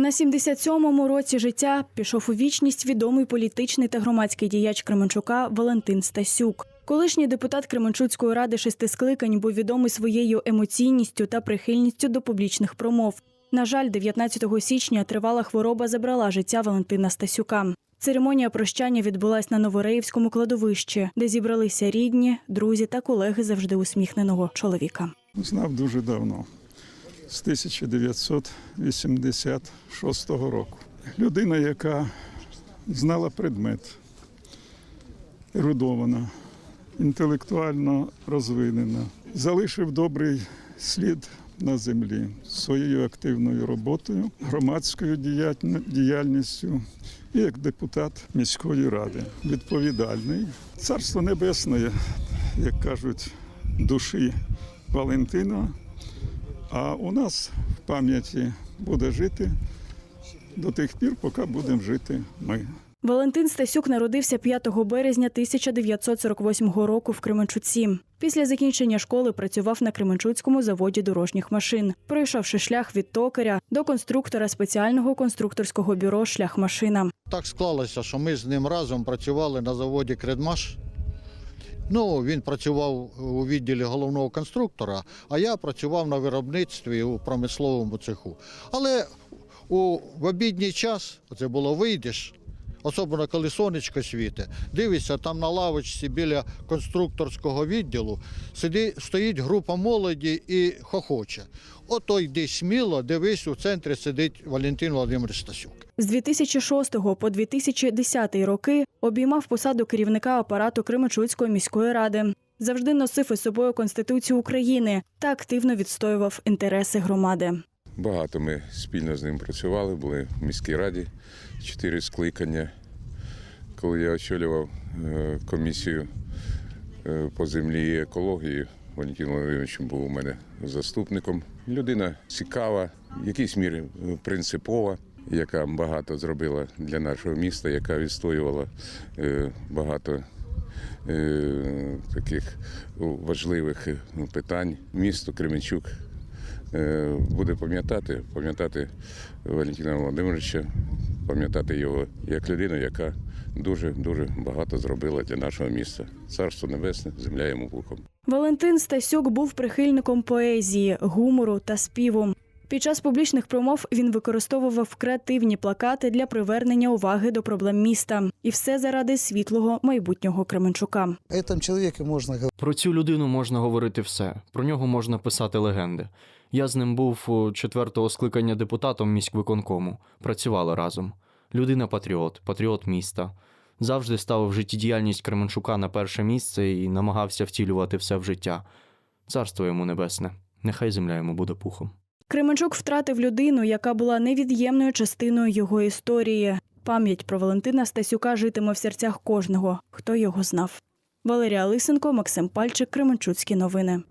На 77-му році життя пішов у вічність відомий політичний та громадський діяч Кременчука Валентин Стасюк. Колишній депутат Кременчуцької ради шести скликань був відомий своєю емоційністю та прихильністю до публічних промов. На жаль, 19 січня тривала хвороба забрала життя Валентина Стасюка. Церемонія прощання відбулась на Новореївському кладовищі, де зібралися рідні, друзі та колеги завжди усміхненого чоловіка. Знав дуже давно, з 1986 року. Людина, яка знала предмет, ерудована, інтелектуально розвинена, залишив добрий слід на землі своєю активною роботою, громадською діяльністю і як депутат міської ради. Відповідальний. Царство небесне, як кажуть, душі Валентина. А у нас в пам'яті буде жити до тих пір, поки будемо жити ми. Валентин Стасюк народився 5 березня 1948 року в Кременчуці. Після закінчення школи працював на Кременчуцькому заводі дорожніх машин, пройшовши шлях від токаря до конструктора спеціального конструкторського бюро Шляхмашина. Так склалося, що ми з ним разом працювали на заводі Кредмаш. Ну, він працював у відділі головного конструктора, а я працював на виробництві у промисловому цеху. Але у в обідній час, це було вийдеш, особливо коли сонечко світить, дивишся, там на лавочці біля конструкторського відділу сиди, стоїть група молоді і хохоче. Ото йди сміло, дивись, у центрі сидить Валентин Володимирович Стасюк. З 2006 по 2010 роки обіймав посаду керівника апарату Кременчуцької міської ради. Завжди носив із собою Конституцію України та активно відстоював інтереси громади. Багато ми спільно з ним працювали, були в міській раді чотири скликання. Коли я очолював е, комісію е, по землі і екології, Валентин Володимирович був у мене заступником. Людина цікава, в якійсь мірі е, принципова, яка багато зробила для нашого міста, яка відстоювала багато таких важливих питань. Місто Кременчук буде пам'ятати, пам'ятати Валентина Володимировича, пам'ятати його як людину, яка дуже дуже багато зробила для нашого міста. Царство небесне, земля йому пухом. Валентин Стасюк був прихильником поезії, гумору та співу. Під час публічних промов він використовував креативні плакати для привернення уваги до проблем міста, і все заради світлого майбутнього Кременчука. Говорить. Про цю людину можна говорити все. Про нього можна писати легенди. Я з ним був у четвертого скликання депутатом міськвиконкому. Працювали разом. Людина патріот, патріот міста. Завжди ставив життєдіяльність Кременчука на перше місце і намагався втілювати все в життя. Царство йому небесне. Нехай земля йому буде пухом. Кременчук втратив людину, яка була невід'ємною частиною його історії. Пам'ять про Валентина Стасюка житиме в серцях кожного, хто його знав. Валерія Лисенко, Максим Пальчик, Кременчуцькі новини.